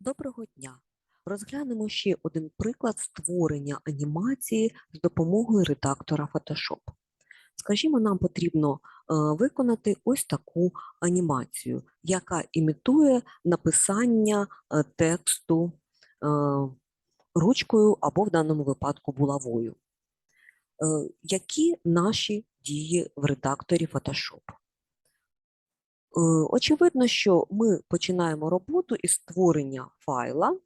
Доброго дня! Розглянемо ще один приклад створення анімації з допомогою редактора Photoshop. Скажімо, нам потрібно е, виконати ось таку анімацію, яка імітує написання е, тексту е, ручкою або в даному випадку булавою. Які наші дії в редакторі Photoshop? Е, Очевидно, що ми починаємо роботу із створення файла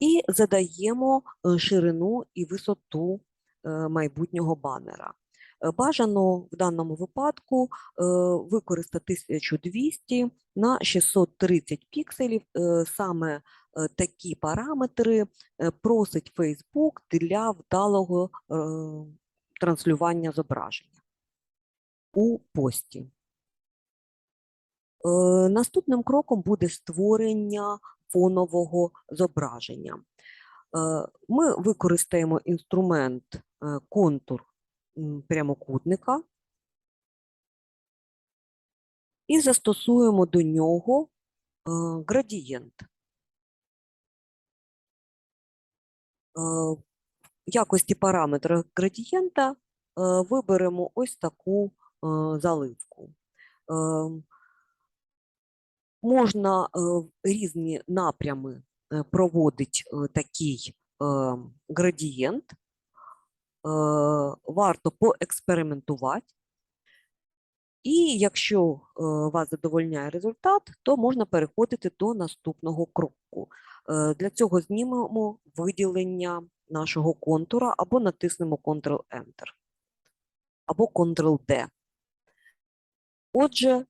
і задаємо е, ширину і висоту е, майбутнього банера. Бажано в даному випадку використати 1200 на 630 пікселів. Саме такі параметри просить Facebook для вдалого транслювання зображення у пості. Е, Наступним кроком буде створення фонового зображення. Е, Ми використаємо інструмент е, контур прямокутника і застосуємо до нього градієнт. В якості параметра градієнта виберемо ось таку заливку. Можна в різні напрями е, проводить е, такий е, градієнт. Варто поекспериментувати. І якщо вас задовольняє результат, то можна переходити до наступного кроку. Для цього знімемо виділення нашого контура або натиснемо Ctrl-Enter, або Ctrl-D. Отже, е,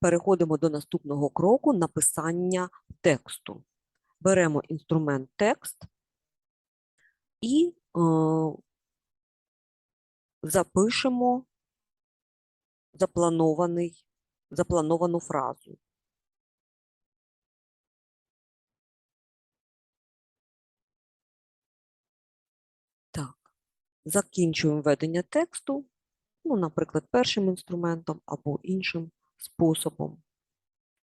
переходимо до наступного кроку написання тексту. Беремо інструмент текст і е, запишемо запланований, заплановану фразу. Так, закінчуємо введення тексту ну, наприклад, першим інструментом або іншим способом.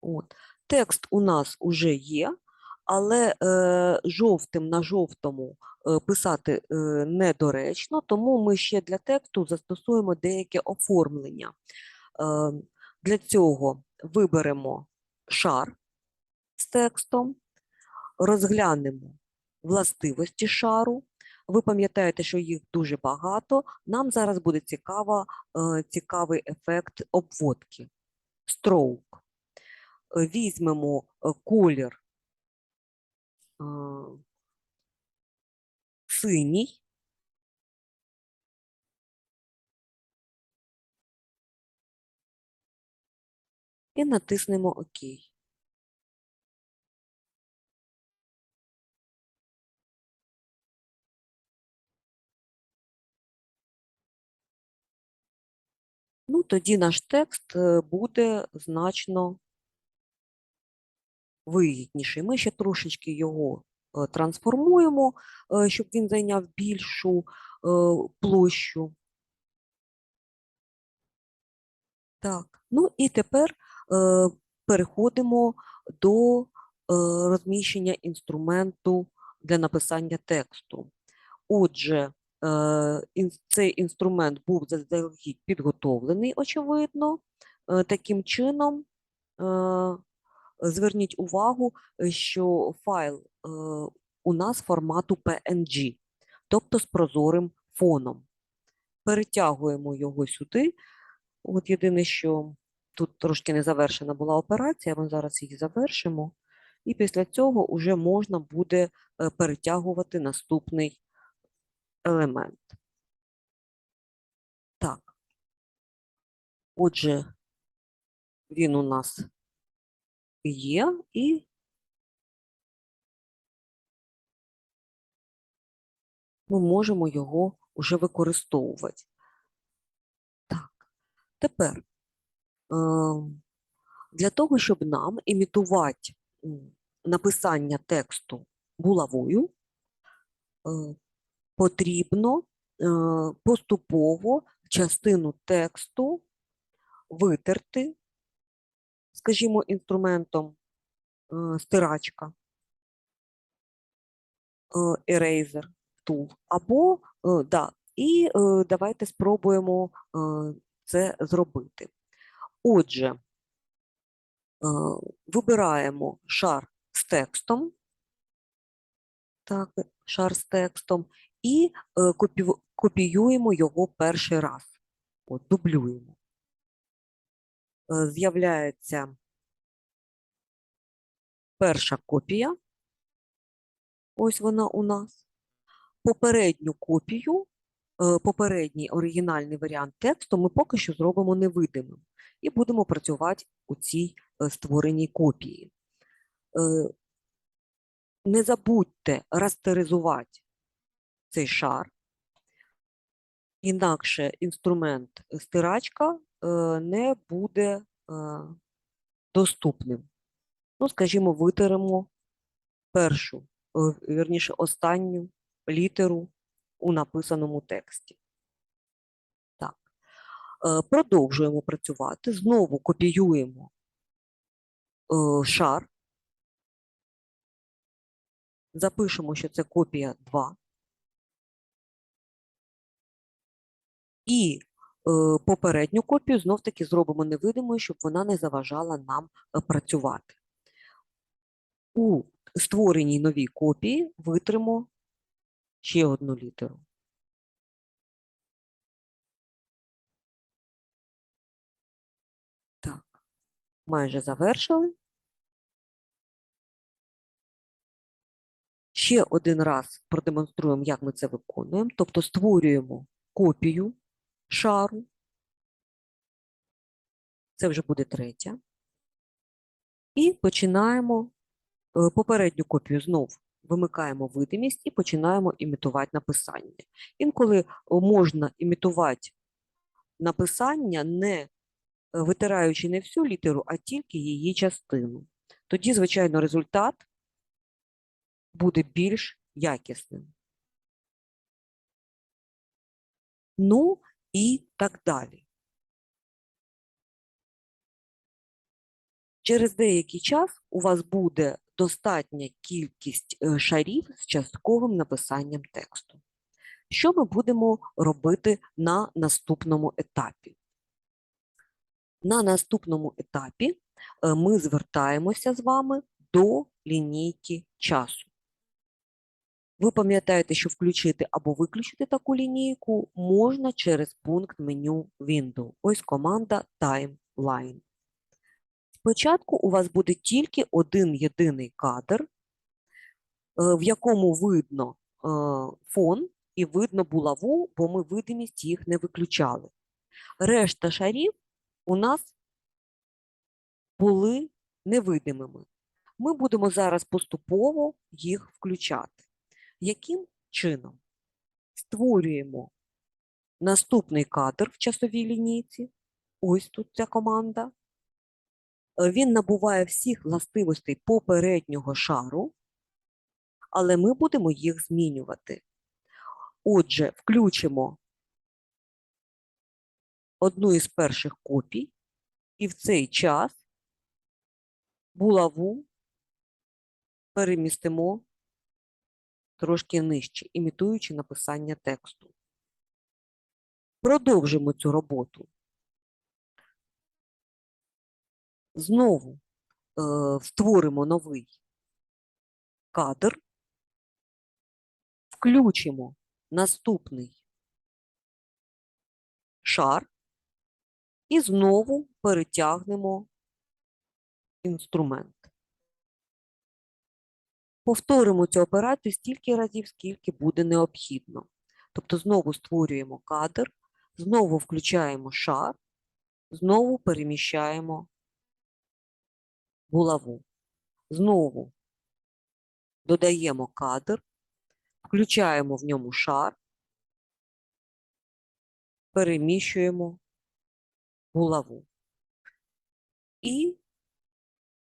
От. Текст у нас уже є, але е, жовтим на жовтому е, писати е, недоречно, тому ми ще для тексту застосуємо деяке оформлення. Е, для цього виберемо шар з текстом, розглянемо властивості шару, ви пам'ятаєте, що їх дуже багато. Нам зараз буде цікаво, е, цікавий ефект обводки. Stroke. Е, Візьмемо е, колір синій. І натиснемо ОК. Тоді наш текст е, буде значно вигідніший. Ми ще трошечки його е, трансформуємо, е, щоб він зайняв більшу площу. Так, ну і тепер переходимо до розміщення інструменту для написання тексту. Отже, цей інструмент був заздалегідь підготовлений, очевидно. Е, Таким чином, е, зверніть увагу, е, що файл е, у нас формату PNG, тобто з прозорим фоном. Перетягуємо його сюди. От єдине, що тут трошки не завершена була операція, ми зараз її завершимо. І після цього вже можна буде е, перетягувати наступний елемент. Так. Отже, він у нас є, і ми можемо його вже використовувати. Так, тепер е, для того, щоб нам імітувати написання тексту булавою, е, потрібно е, поступово частину тексту витерти, скажімо, інструментом е, стирачка, е, eraser tool, або да, і давайте спробуємо це зробити. Отже, вибираємо шар з текстом, так, шар з текстом, і е, копіюємо його перший раз. От, дублюємо. Е, З'являється перша копія. Ось вона у нас. Попередню копію, е, попередній оригінальний варіант тексту ми поки що зробимо невидимим і будемо працювати у цій створеній копії. Не забудьте растеризувати цей шар, інакше інструмент стирачка е, не буде е, доступним. Ну, скажімо, витеремо першу, е, вірніше, останню літеру у написаному тексті. Так. Е, Продовжуємо працювати. Знову копіюємо е, шар. Запишемо, що це копія 2. І е, попередню копію знов-таки зробимо невидимою, щоб вона не заважала нам е, працювати. У створеній новій копії витримо ще одну літеру. Так, майже завершили. Ще один раз продемонструємо, як ми це виконуємо. Тобто створюємо копію шару. Це вже буде третя. І починаємо е, попередню копію знов вимикаємо видимість і починаємо імітувати написання. Інколи е, можна імітувати написання, не е, витираючи не всю літеру, а тільки її частину. Тоді, звичайно, результат буде більш якісним. Ну і так далі. Через деякий час у вас буде достатня кількість е, шарів з частковим написанням тексту. Що ми будемо робити на наступному етапі? На наступному етапі е, ми звертаємося з вами до лінійки часу. Ви пам'ятаєте, що включити або виключити таку лінійку можна через пункт меню Window. Ось команда Timeline. Спочатку у вас буде тільки один єдиний кадр, е, в якому видно е, фон і видно булаву, бо ми видимість їх не виключали. Решта шарів у нас були невидимими. Ми будемо зараз поступово їх включати. Яким чином? Створюємо наступний кадр в часовій лінійці. Ось тут ця команда. Е, Він набуває всіх властивостей попереднього шару, але ми будемо їх змінювати. Отже, включимо одну із перших копій, і в цей час булаву перемістимо трошки нижче, імітуючи написання тексту. Продовжимо цю роботу. Знову е, створимо новий кадр, включимо наступний шар і знову перетягнемо інструмент. Повторимо цю операцію стільки разів, скільки буде необхідно. Тобто знову створюємо кадр, знову включаємо шар, знову переміщаємо булаву. Знову додаємо кадр, включаємо в ньому шар, переміщуємо булаву. І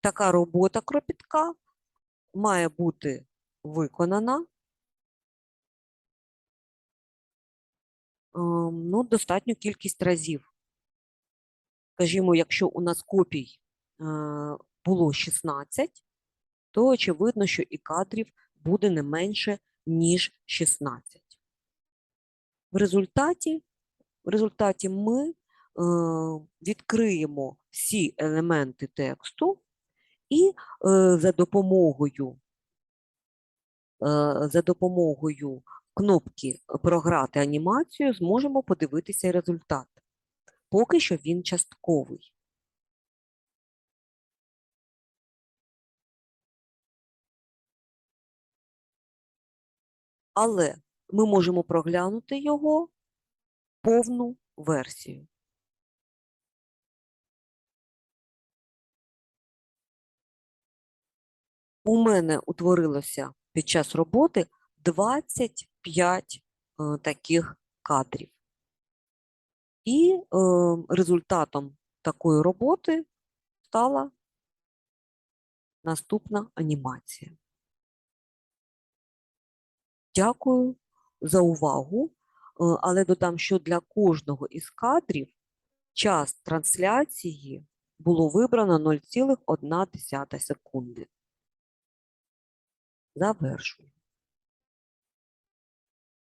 така робота кропітка має бути виконана ем, ну, достатню кількість разів. Скажімо, якщо у нас копій е, було 16, то очевидно, що і кадрів буде не менше, ніж 16. В результаті, в результаті ми е, відкриємо всі елементи тексту і е, за допомогою е, за допомогою кнопки Програти анімацію зможемо подивитися результат. Поки що він частковий. Але ми можемо проглянути його повну версію. У мене утворилося під час роботи 25 е, таких кадрів. І е, результатом такої роботи стала наступна анімація. Дякую за увагу, е, але додам, що для кожного із кадрів час трансляції було вибрано 0,1 секунди. Завершую.